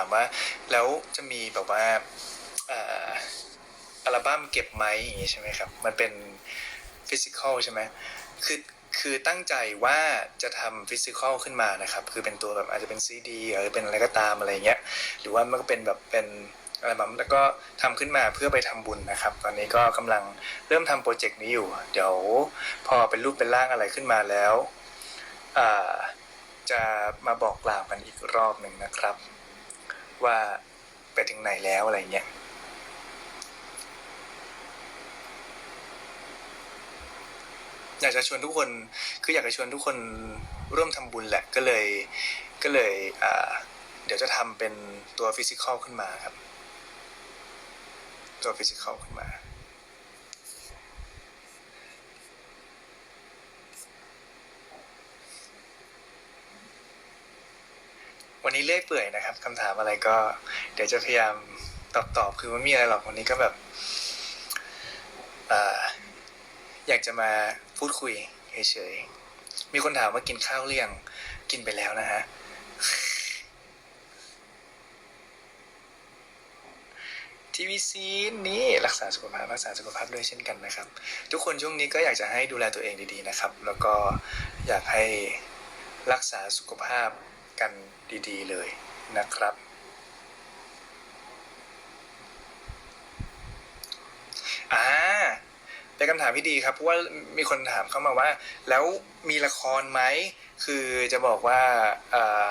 ามว่าแล้วจะมีแบบว่าอัลบั้มเก็บไหมอย่างงี้ใช่ไหมครับ มันเป็นฟิสิกอลใช่ไหมคือคือตั้งใจว่าจะทำฟิสิกอลขึ้นมานะครับ คือเป็นตัวแบบอาจจะเป็นซีดีหรือเป็นอะไรก็ตามอะไรเงี้ย หรือว่ามันก็เป็นแบบเป็นอัลบั้มแล้วก็ทำขึ้นมาเพื่อไปทำบุญนะครับ ตอนนี้ก็กำลังเริ่มทำโปรเจกต์นี้อยู่ เดี๋ยวพอเป็นรูปเป็นร่างอะไรขึ้นมาแล้วจะมาบอกกล่าวกันอีกรอบหนึ่งนะครับ ว่าไปถึงไหนแล้วอะไรเงี้ยอยากจะชวนทุกคนคืออยากจะชวนทุกคนร่วมทำบุญแหละก็เลยก็เลยเดี๋ยวจะทำเป็นตัวฟิสิกอลขึ้นมาครับ ตัวฟิสิกอลขึ้นมา วันนี้เลื่อยเปื่อยนะครับคำถามอะไรก็ เดี๋ยวจะพยายามตอบตอบคือไม่มีอะไรหรอกวันนี้ก็แบบออยากจะมาพูดคุยเฉยๆมีคนถามว่ากินข้าวหรือยังกินไปแล้วนะฮะทีวีซีนี่รักษาสุขภาพรักษาสุขภาพด้วยเช่นกันนะครับ ทุกคนช่วงนี้ก็อยากจะให้ดูแลตัวเองดีๆนะครับ แล้วก็อยากให้รักษาสุขภาพ กันดีๆเลยนะครับ อ่าเป็นคำถามที่ดีครับเพราะว่ามีคนถามเข้ามาว่า แล้วมีละครไหม คือจะบอกว่า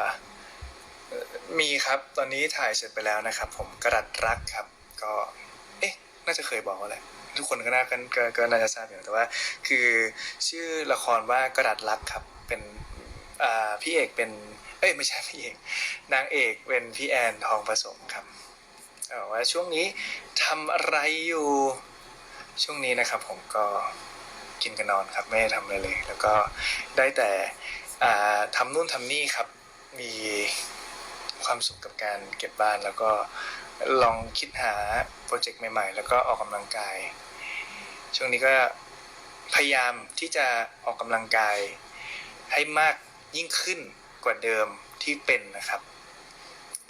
ามีครับตอนนี้ถ่ายเสร็จไปแล้วนะครับ ผมกระดัดรักครับ ก็ เอ๊ะ น่าจะเคยบอกว่าแหละทุกคนก็น่าก็ก็ก็น่าจะทราบอยู่แต่ว่า คือชื่อละครว่ากระดัดรักครับ เป็น พี่เอกเป็น เอ้ยไม่ใช่พี่เอก นางเอกเป็นพี่แอนทองผสมครับว่าช่วงนี้ทำอะไรอยู่ช่วงนี้นะครับผมก็กินกันนอนครับไม่ได้ทำอะไรเลย แล้วก็ได้แต่อ่าทำนู่นทำนี่ครับ มีความสุขกับการเก็บบ้านแล้วก็ลองคิดหาโปรเจกต์ใหม่ ๆ แล้วก็ออกกำลังกาย ช่วงนี้ก็พยายามที่จะออกกำลังกายให้มาก ยิ่งขึ้นกว่าเดิมที่เป็นนะครับ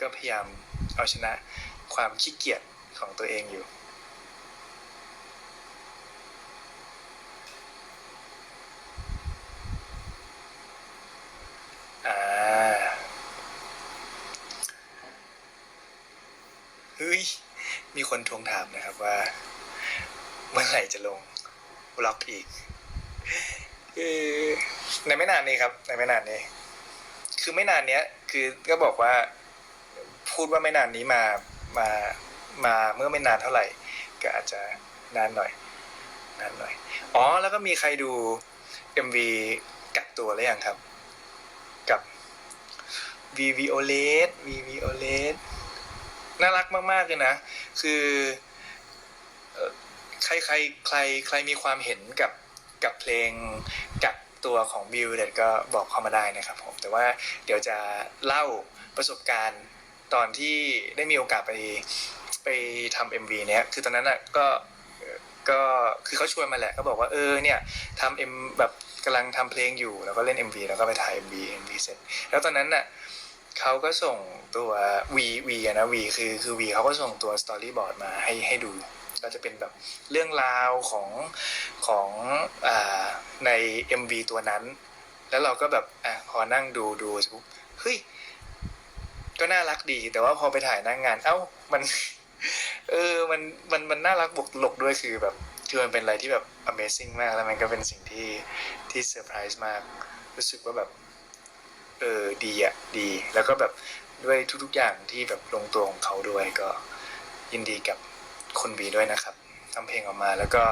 ก็พยายามเอาชนะความขี้เกียจของตัวเองอยู่ อ่าเฮ้ย มีคนทวงถามนะครับว่า เมื่อไหร่จะลงบล็อกอีก คือในไม่นานนี้ครับ ในไม่นานนี้ คือไม่นานเนี้ย คือก็บอกว่า พูดว่าไม่นานนี้มามามาเมื่อไม่นานเท่าไหร่ ก็อาจจะนานหน่อย นานหน่อย อ๋อ แล้วก็มีใครดู MV กักตัวหรือยังครับ กับ v v o l e t v v o l e t น่ารักมาก ๆ เลยนะ คือใครใครใครใครมีความเห็นกับ กับเพลงกับตัวของบิวเด็ดก็บอกเข้ามาได้นะครับผมแต่ว่าเดี๋ยวจะเล่าประสบการณ์ตอนที่ได้มีโอกาสไปไปทำ MV เนี้ยคือตอนนั้นอะก็ก็คือเขาชวนมาแหละก็บอกว่าเออเนี่ยทำเอ็มแบบกำลังทำเพลงอยู่ แล้วก็เล่น MV แล้วก็ไปถ่าย MV MV เสร็จ แล้วตอนนั้นน่ะเขาก็ส่งตัว V V นะ V คือคือ V เขาก็ส่งตัวสตอรี่บอร์ดมาให้ให้ดู ก็จะเป็นแบบเรื่องราวของของอใน MV ตัวนั้น แล้วเราก็แบบอะพอนั่งดูดูปุ๊บเฮ้ยก็น่ารักดี แต่ว่าพอไปถ่ายหน้างงาน เอ้ามัน เออมันมันมันน่ารักบวกตลกด้วยคือแบบคือมันเป็นอะไรที่แบบ Amazing มากแล้วมันก็เป็นสิ่งที่ที่เซอร์ไพรส์มาก รู้สึกว่าแบบเออดีอะดี แล้วก็แบบด้วยทุกๆอย่างที่แบบลงตัวของเขาด้วยก็ยินดีกับ คุณบีด้วยนะครับทำเพลงออกมาแล้วก็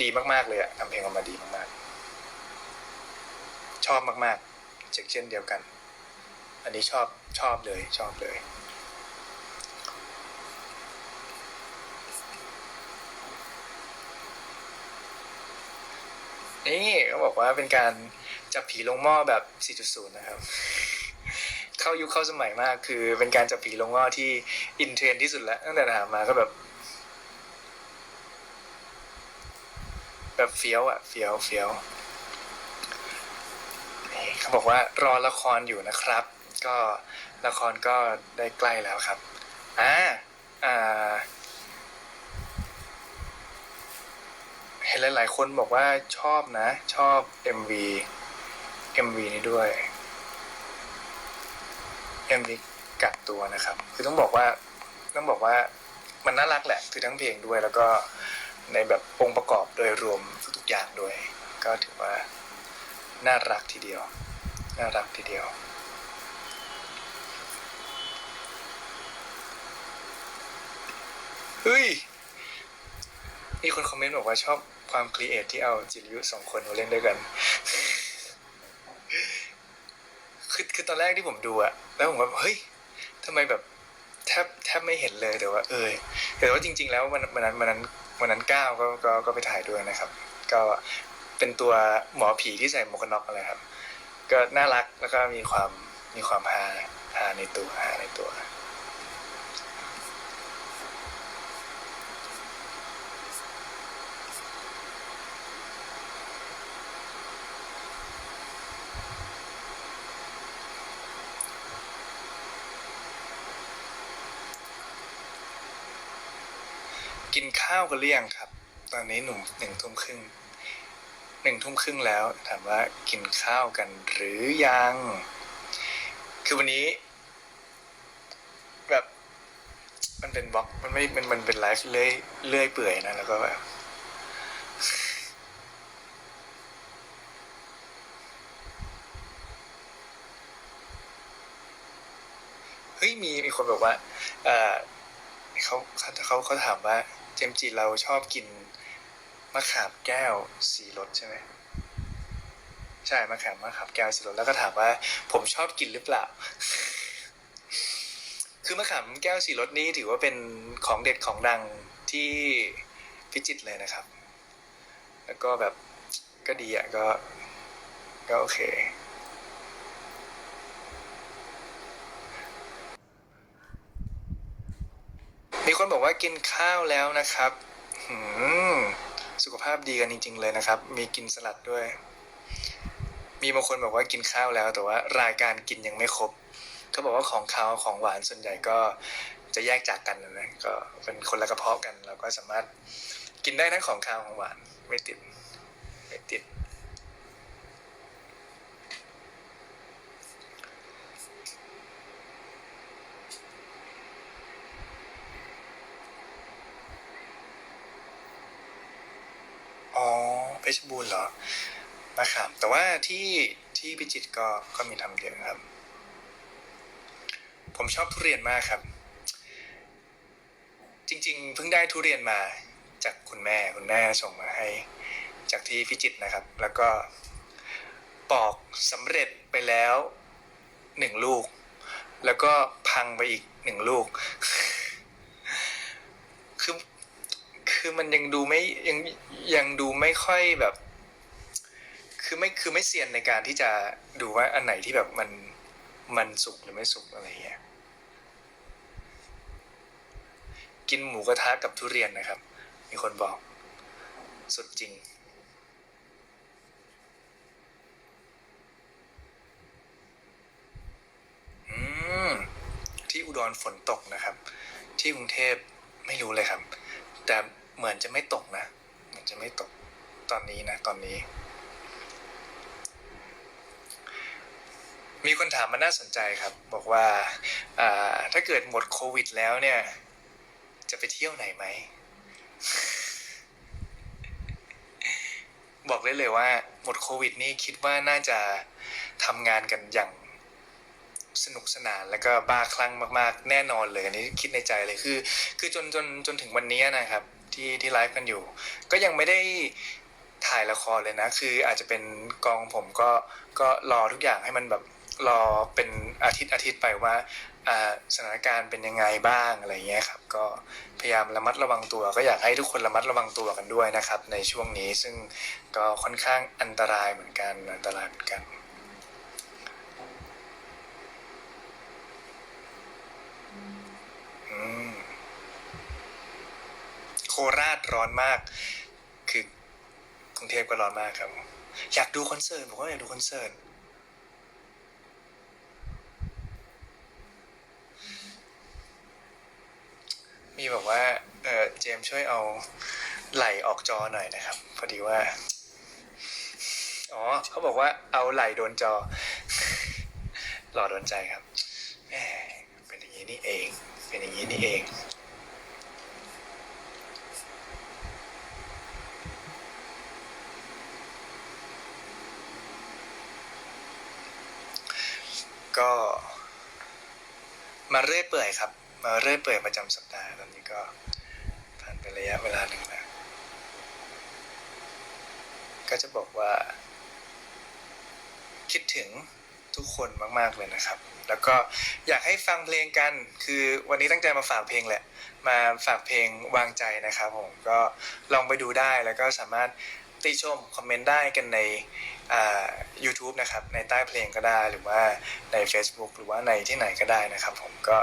ดีมากๆเลยอะทำเพลงออกมาดีมากๆ ชอบมากๆเช่นเช่นเดียวกัน อันนี้ชอบชอบเลยชอบเลยนี่เขาบอกว่าเป็นการจับผีลงหม้อแบบ 4.0 นะครับ เข้ายุคเข้าสมัยมากคือเป็นการจับผีลงหม้อที่อินเทรนที่สุดแล้วตั้งแต่ถามมาก็แบบ แบบเฟี้ยวอะเฟี้ยวเฟี้ยวเขาบอกว่ารอละครอยู่นะครับ ก็ละครก็ได้ใกล้แล้วครับอ่าอ่าเห็นหลาย ๆ คนบอกว่าชอบนะ ชอบ MV MV นี้ด้วย MV กัดตัวนะครับ คือต้องบอกว่าต้องบอกว่ามันน่ารักแหละ คือทั้งเพลงด้วยแล้วก็ ในแบบองค์ประกอบโดยรวมทุกๆอย่างด้วย ก็ถือว่าน่ารักทีเดียว น่ารักทีเดียว เฮ้ย มีคนคอมเมนต์บอกว่าชอบความครีเอทที่เอาจิริยุสองคนมาเล่นด้วยกัน คือคือตอนแรกที่ผมดูอะแล้วผมว่าเฮ้ยทำไมแบบแทบแทบไม่เห็นเลยแต่ว่า เออแต่ว่าจริง ๆ แล้ววันวันนั้นวันนั้น วันนั้นก้าวก็ก็ก็ไปถ่ายด้วยนะครับ ก็เป็นตัวหมอผีที่ใส่หมวกกันน็อกอะไรครับ ก็น่ารักแล้วก็มีความมีความฮาฮาในตัวฮาในตัว กินข้าวกันหรือยังครับ ตอนนี้หนุ่มหนึ่งทุ่มครึ่งหนึ่งทุ่มครึ่งแล้ว ถามว่ากินข้าวกันหรือยัง คือวันนี้ แบบมันเป็นบล็อกมันไม่มันมันเป็นไลฟ์เลื่อยเลื่อยเปื่อยนะแล้วก็แบบเฮ้ยมีมีคนบอกว่า เออ เขาเขาเขาถามว่าเจมจีเราชอบกินมะขามแก้วสีรสใช่ไหมใช่มะขามมะขามแก้วสีรสแล้วก็ถามว่า ผมชอบกินหรือเปล่า คือมะขามแก้วสีรสนี้ถือว่าเป็นของเด็ดของดังที่พิจิตเลยนะครับ แล้วก็แบบก็ดีอะก็ ก็โอเค คนบอกว่ากินข้าวแล้วนะครับหืมสุขภาพดีกันจริง ๆ เลยนะครับ มีกินสลัดด้วย มีบางคนบอกว่ากินข้าวแล้ว แต่ว่ารายการกินยังไม่ครบเขาบอกว่าของข้าวของหวานส่วนใหญ่ก็จะแยกจากกันนะนะก็เป็นคนละกระเพาะกัน เราก็สามารถกินได้ทั้งของข้าวของหวานไม่ติดไม่ติด อ๋อเพ ชรบูรณ์เหรอมะขามแต่ว่าที่ที่พิจิตรก็ก็มีทำเยอะครับ ผมชอบทุเรียนมากครับ จริง ๆ เพิ่งได้ทุเรียนมาจากคุณแม่คุณแม่ส่งมาให้ จากที่พิจิตรนะครับ แล้วก็ปอกสำเร็จไปแล้วหนึ่งลูก แล้วก็พังไปอีกหนึ่งลูก คือ คือมันยังดูไม่ยังยังดูไม่ค่อยแบบ คือไม่คือไม่เซียนในการที่จะดูว่าอันไหนที่แบบมันมันสุกหรือไม่สุกอะไรเงี้ยกินหมูกระทะกับทุเรียนนะครับ มีคนบอก สุดจริง อืม ที่อุดรฝนตกนะครับ ที่กรุงเทพไม่รู้เลยครับ แต่ เหมือนจะไม่ตกนะเหมือนจะไม่ตกตอนนี้นะ ตอนนี้ มีคนถามมาน่าสนใจครับ บอกว่าถ้าเกิดหมดโควิดแล้วเนี่ย จะไปเที่ยวไหนไหม บอกได้เลยว่า หมดโควิดนี่คิดว่าน่าจะทำงานกันอย่างสนุกสนานแล้วก็บ้าคลั่งมาก ๆ แน่นอนเลยอันนี้คิดในใจเลยคือ คือจนจนจนถึงวันนี้นะครับ ที่ที่ไลฟ์กันอยู่ ก็ยังไม่ได้ถ่ายละครเลยนะ คืออาจจะเป็นกองผมก็ก็รอทุกอย่างให้มันแบบรอเป็นอาทิตย์อาทิตย์ไปว่าสถานการณ์เป็นยังไงบ้างอะไรเงี้ยครับ ก็พยายามระมัดระวังตัว ก็อยากให้ทุกคนระมัดระวังตัวกันด้วยนะครับ ในช่วงนี้ซึ่งก็ค่อนข้างอันตรายเหมือนกันอันตรายเหมือนกันอืม คราชร้อนมาก คือกรุงเทพก็ร้อนมากครับ อยากดูคอนเสิร์ตผมก็อยากดูคอนเสิร์ตมีแบบว่าเออเจมช่วยเอาไหลออกจอหน่อยนะครับ พอดีว่า อ๋อเขาบอกว่าเอาไหลโดนจอ หล่อโดนใจครับแหมเป็นอย่างนี้นี่เอง เป็นอย่างนี้นี่เอง ก็มาเรื่อยเปื่อยครับ มาเรื่อยเปื่อยประจำสัปดาห์ตอนนี้ก็ผ่านไประยะเวลาหนึ่งแล้วก็จะบอกว่า คิดถึงทุกคนมาก ๆ เลยนะครับ แล้วก็อยากให้ฟังเพลงกัน คือวันนี้ตั้งใจมาฝากเพลงแหละ มาฝากเพลงวางใจนะครับผม ก็ลองไปดูได้แล้วก็สามารถ ติชมคอมเมนต์ได้กันในอ่า YouTube นะครับ ในใต้เพลงก็ได้หรือว่าใน Facebook หรือว่าในที่ไหนก็ได้นะครับผมก็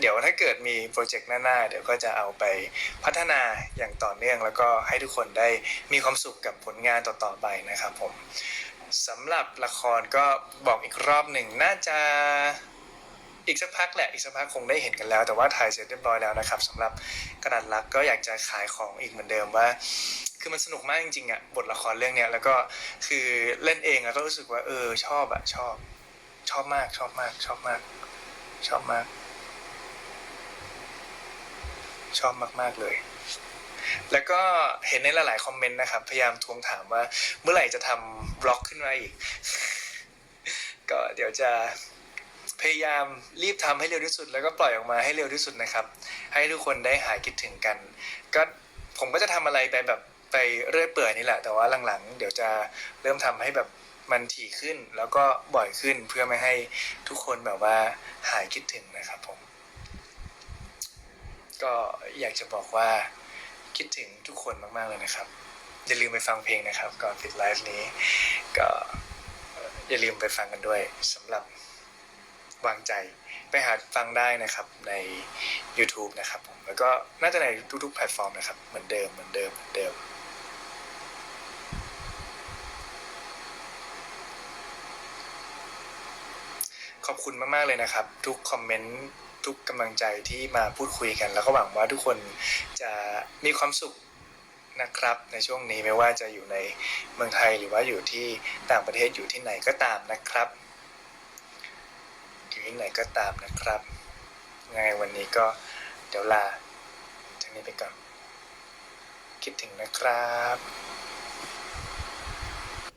เดี๋ยวถ้าเกิดมีโปรเจกต์หน้าๆ เดี๋ยวก็จะเอาไปพัฒนาอย่างต่อเนื่องแล้วก็ให้ทุกคนได้มีความสุขกับผลงานต่อๆไปนะครับผมสำหรับละครก็บอกอีกรอบหนึ่งน่าจะ อีกสักพักแหละอีกสักพักคงได้เห็นกันแล้ว แต่ว่าถ่ายเสร็จเรียบร้อยแล้วนะครับสำหรับกระดาษรักก็อยากจะขายของอีกเหมือนเดิมว่า คือมันสนุกมากจริงๆอะบทละครเรื่องเนี้ยแล้วก็คือเล่นเองอะก็รู้สึกว่า เออ ชอบอะชอบ ชอบมากชอบมาก ชอบมาก ชอบมาก ชอบมากๆเลยแล้วก็เห็นในหลาย ๆ คอมเมนต์นะครับ พยายามทวงถามว่าเมื่อไหร่จะทำบล็อกขึ้นมาอีก ก็เดี๋ยวจะ พยายามรีบทำให้เร็วที่สุด แล้วก็ปล่อยออกมาให้เร็วที่สุดนะครับ ให้ทุกคนได้หายคิดถึงกัน ก็ผมก็จะทำอะไรไปแบบไปเรื่อยเปื่อยนี่แหละ แต่ว่าหลังๆ เดี๋ยวจะเริ่มทำให้แบบมันถี่ขึ้น แล้วก็บ่อยขึ้นเพื่อไม่ให้ทุกคนแบบว่าหายคิดถึงนะครับผม ก็อยากจะบอกว่าคิดถึงทุกคนมากๆเลยนะครับ อย่าลืมไปฟังเพลงนะครับ ก่อนปิดไลฟ์นี้ ก็อย่าลืมไปฟังกันด้วยสำหรับ วางใจ ไปหาฟังได้นะครับใน YouTube นะครับผมแล้วก็น่าจะในทุกๆแพลตฟอร์มนะครับ เหมือนเดิมเหมือนเดิมเหมือนเดิมขอบคุณมากๆเลยนะครับ ทุกคอมเมนต์ทุกกำลังใจที่มาพูดคุยกัน แล้วก็หวังว่าทุกคนจะมีความสุขนะครับ ในช่วงนี้ไม่ว่าจะอยู่ในเมืองไทยหรือว่าอยู่ที่ต่างประเทศอยู่ที่ไหนก็ตามนะครับ ที่ไหนก็ตามนะครับยังไงวันนี้ก็เดี๋ยวลาทางนี้ไปก่อน คิดถึงนะครับ